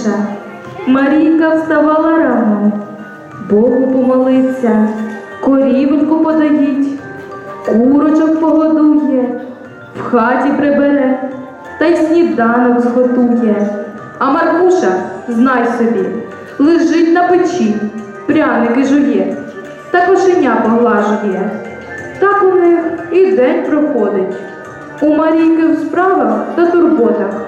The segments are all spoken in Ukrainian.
наша, Марійка вставала рано, Богу помолиться, корівоньку подоїть, курочок погодує, в хаті прибере та й сніданок зготує. А Маркуша, знай собі, лежить на печі, пряники жує, та кошеня поглажує. Так у них і день проходить. У Марійки в справах та турботах,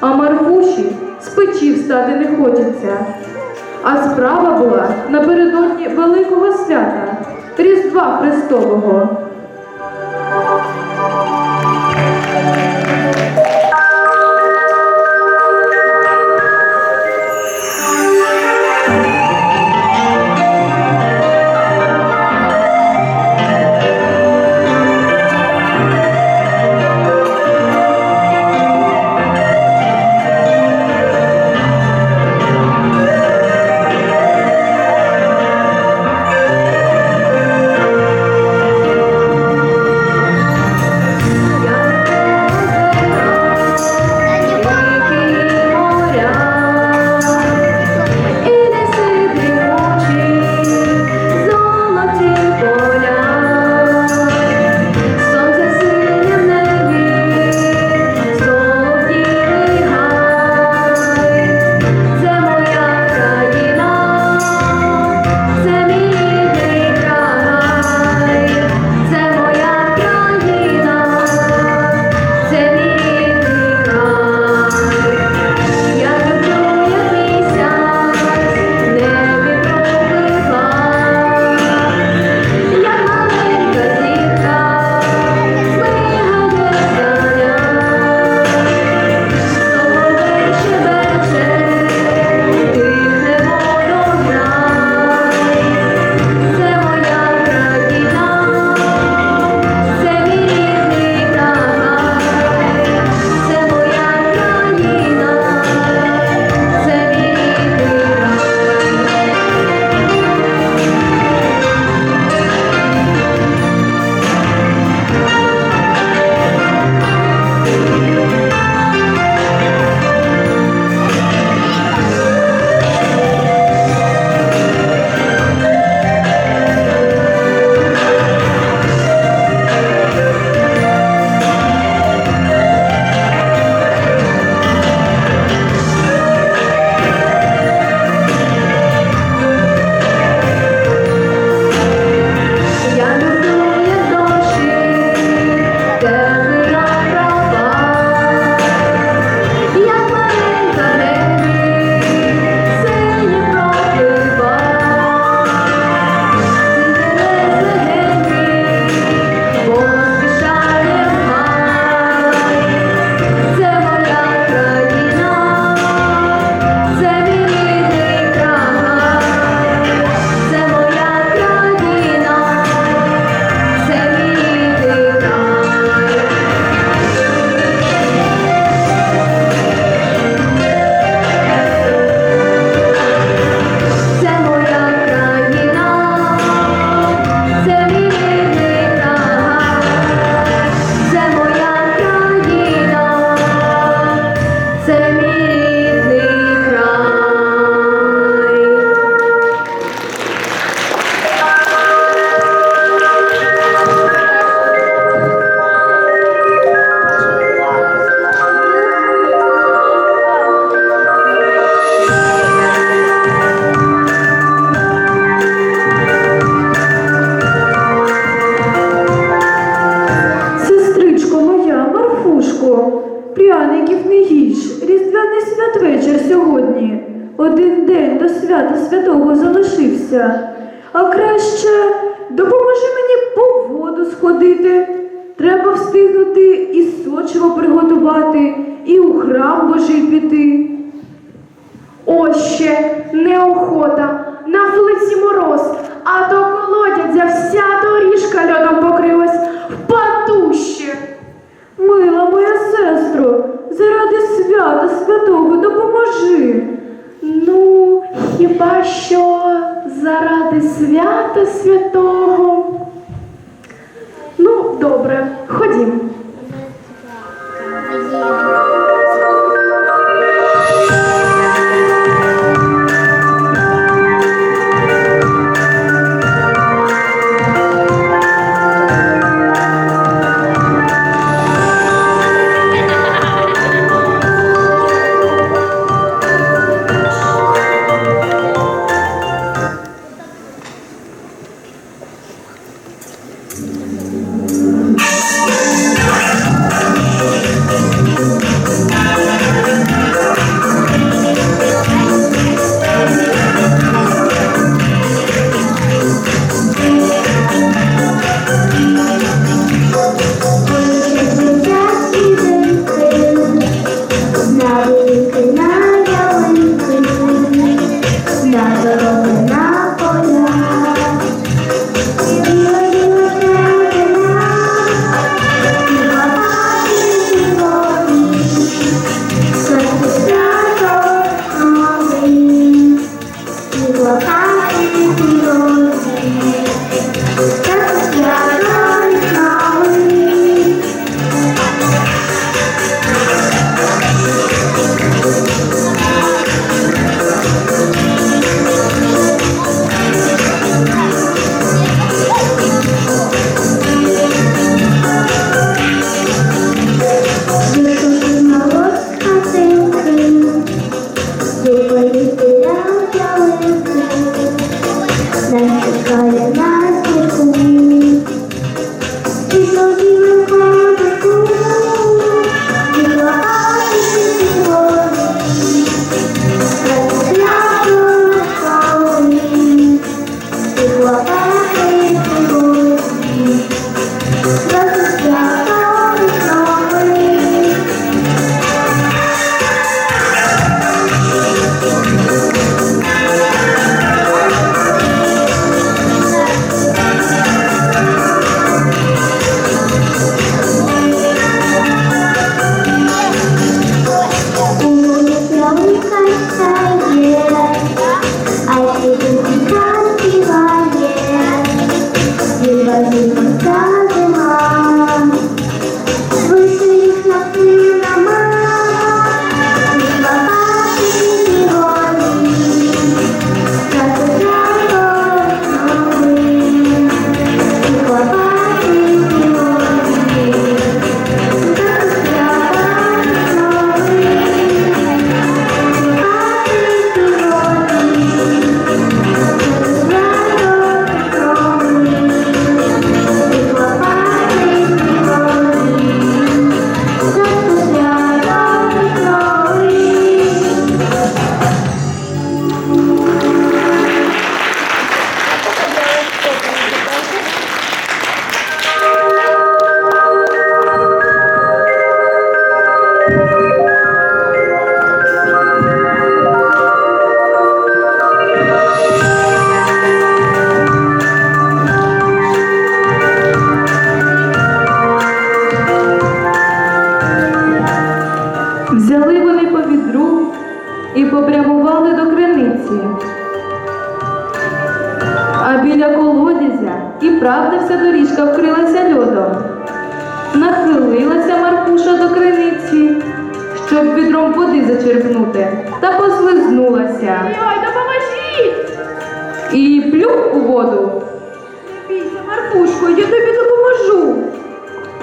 а Маркуші з печі встати не хочеться. А справа була напередодні Великого свята Різдва Христового. свята святого, допоможи. Ну, хіба що заради свята святого? Ну, добре, ходім.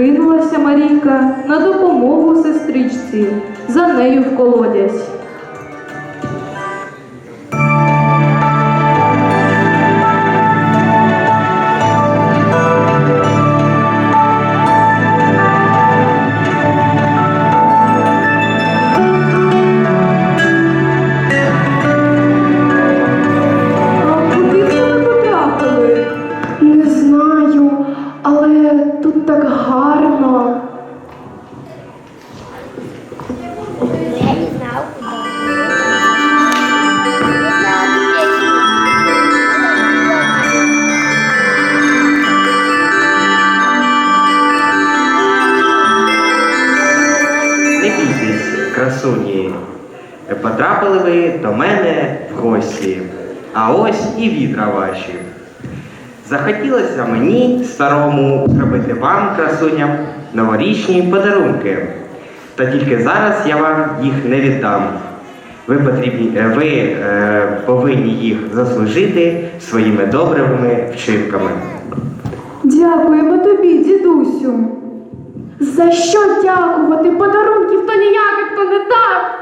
Кинулася Марійка на допомогу сестричці, за нею в колодязь. Красуні. Потрапили ви до мене в гості, а ось і відра ваші. Захотілося мені, старому, зробити вам, красуням, новорічні подарунки. Та тільки зараз я вам їх не віддам. Ви, потрібні, е, ви е, повинні їх заслужити своїми добрими вчинками. Дякуємо тобі, дідусю. За що дякувати? Подарунків то ніяких то не дав.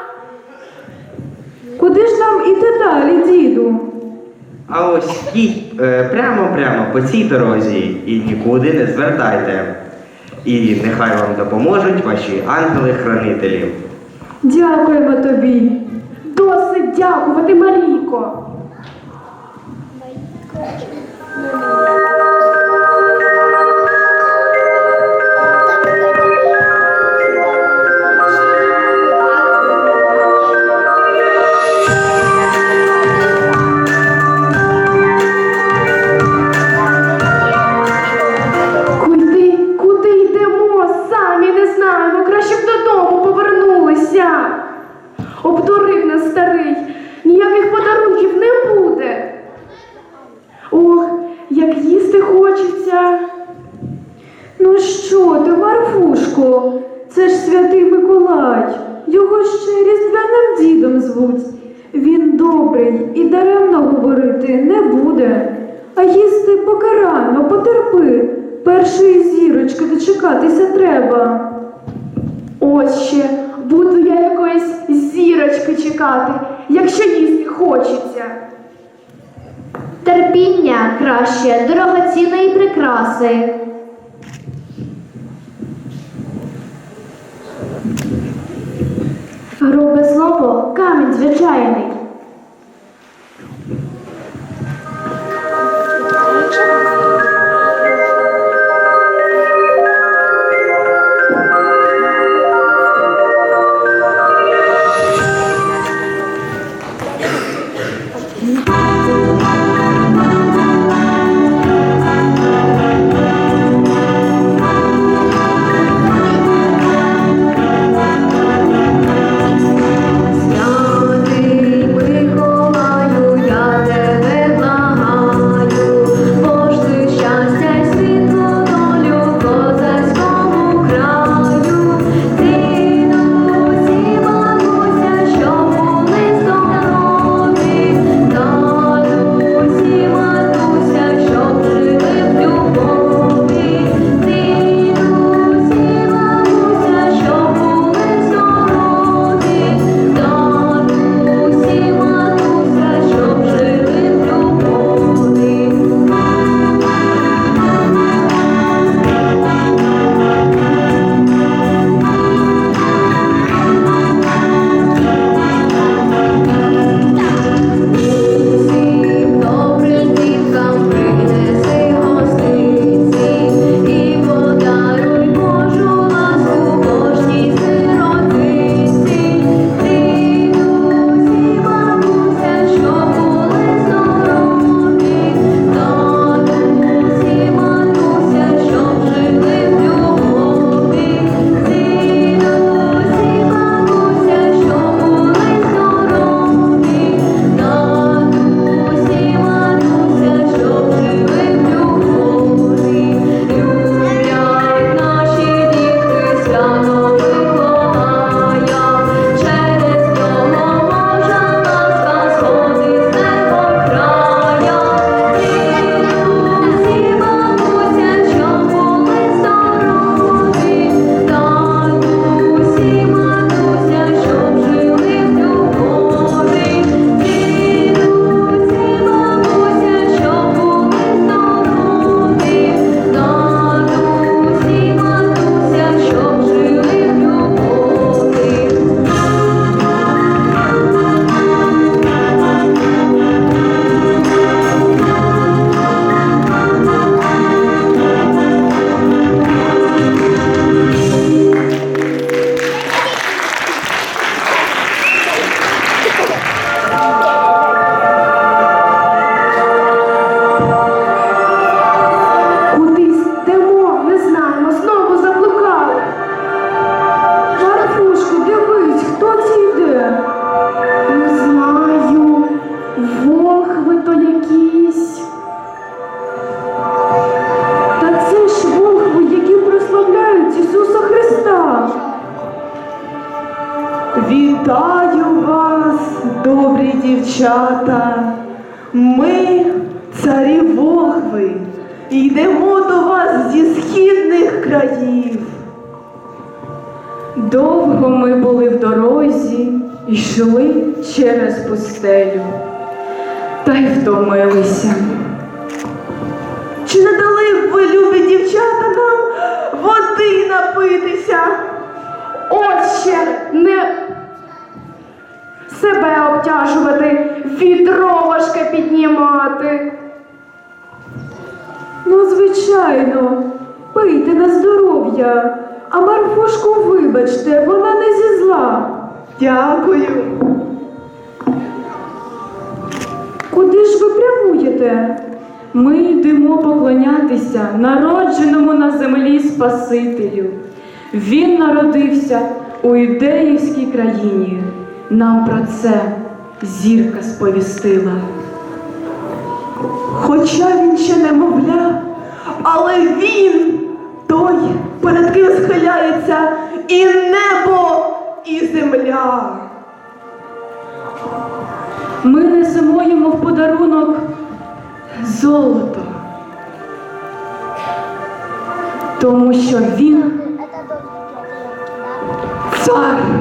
Куди ж нам іти далі, діду? А ось їдь е, прямо-прямо по цій дорозі і нікуди не звертайте. І нехай вам допоможуть ваші ангели-хранителі. Дякуємо тобі. Досить дякувати, Марійко. І даремно говорити не буде. А їсти поки рано, потерпи. Першої зірочки дочекатися треба. Ось ще буду я якоїсь зірочки чекати, якщо їсти хочеться. Терпіння краще дорогоцінної прикраси. Грубе слово камінь звичайний. Thank you. Й. Чи не дали б ви, любі дівчата, нам води напитися? Ще не себе обтяжувати, відро важке піднімати. Ну, звичайно, пийте на здоров'я, а Марфушку, вибачте, вона не зі зла. Дякую. Куди ж ви прямуєте? Ми йдемо поклонятися народженому на землі Спасителю. Він народився у юдеївській країні. Нам про це зірка сповістила. Хоча він ще немовля, але він той, перед ким схиляється і небо, і земля ми несемо йому в подарунок золото, тому що він цар.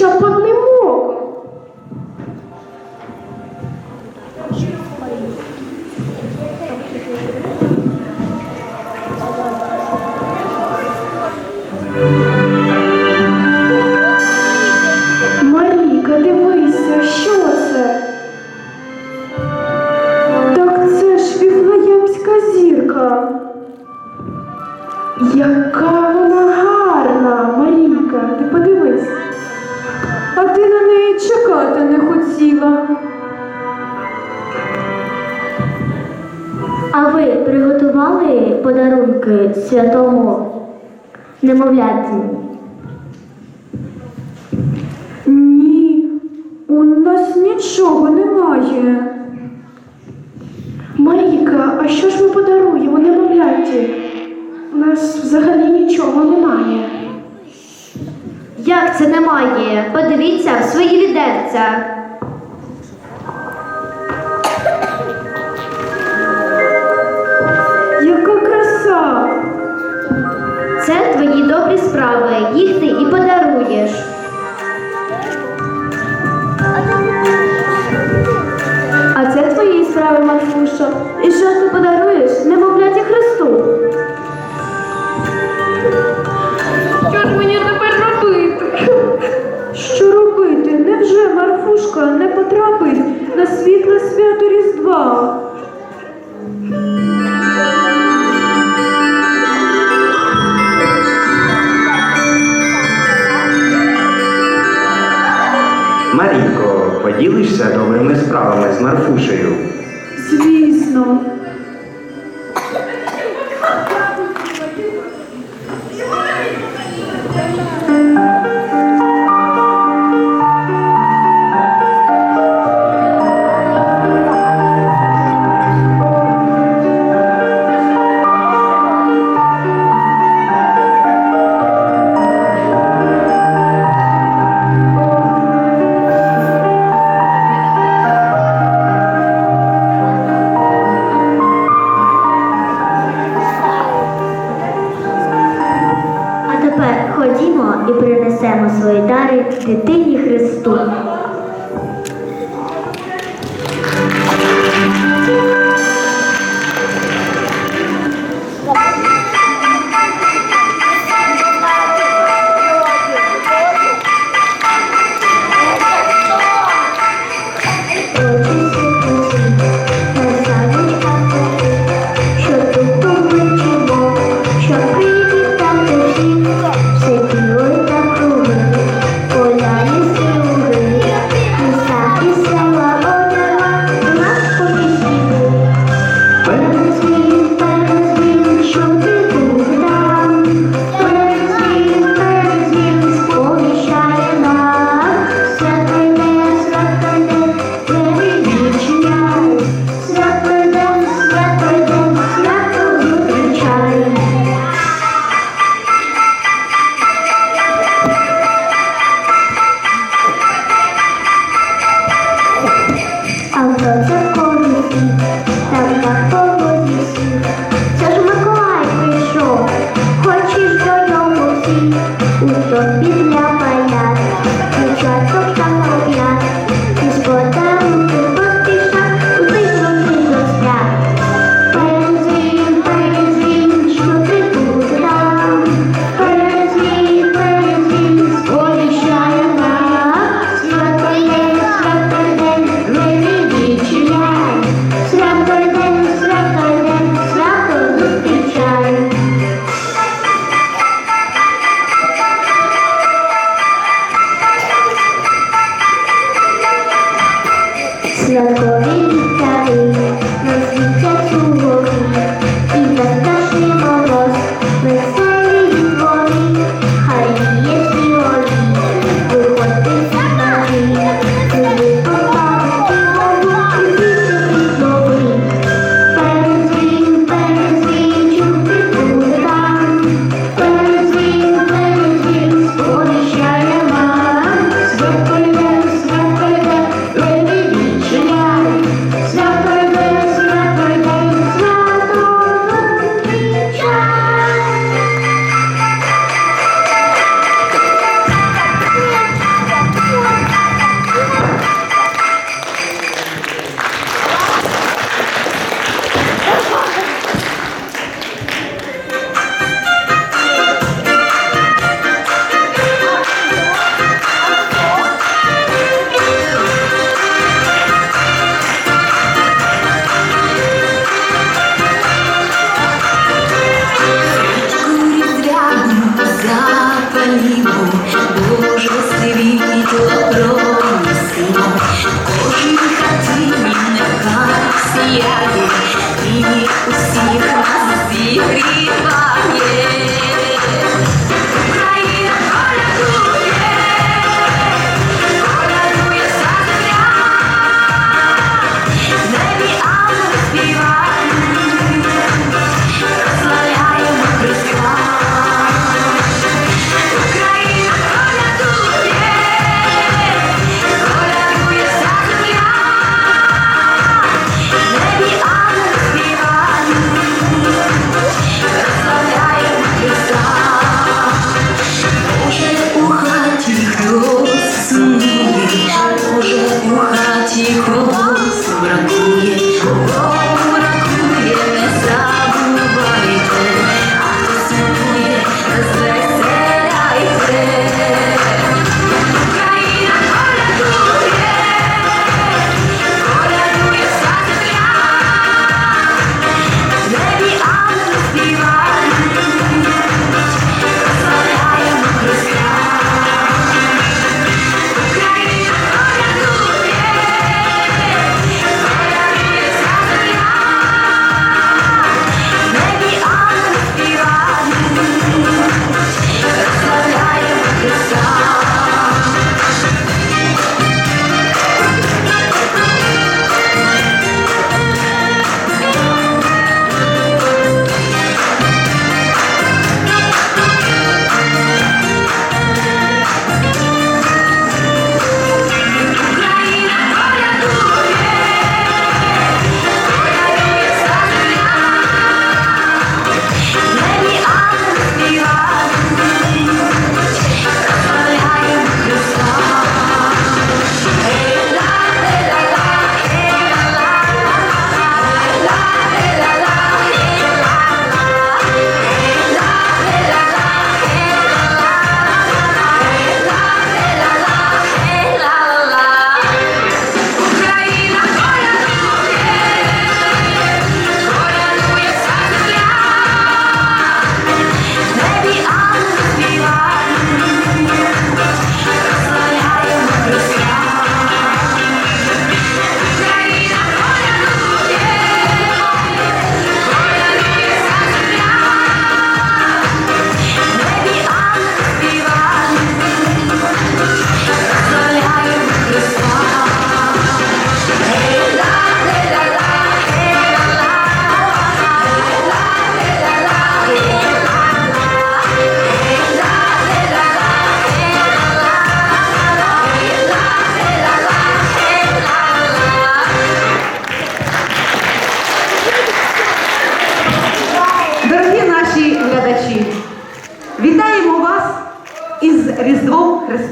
শপথ 行都 Сашка не потрапить на світле свято Різдва. Марійко, поділишся добрими справами з Марфушею.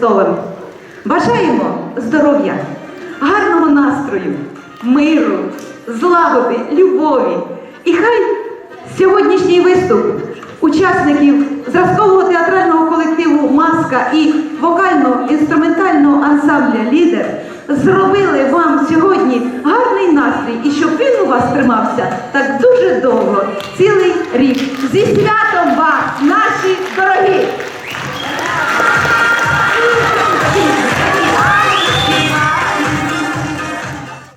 Христовим. Бажаємо здоров'я, гарного настрою, миру, злагоди, любові. І хай сьогоднішній виступ учасників зразкового театрального колективу Маска і вокально-інструментального ансамбля Лідер зробили вам сьогодні гарний настрій і щоб він у вас тримався так дуже довго, цілий рік. Зі святом вас!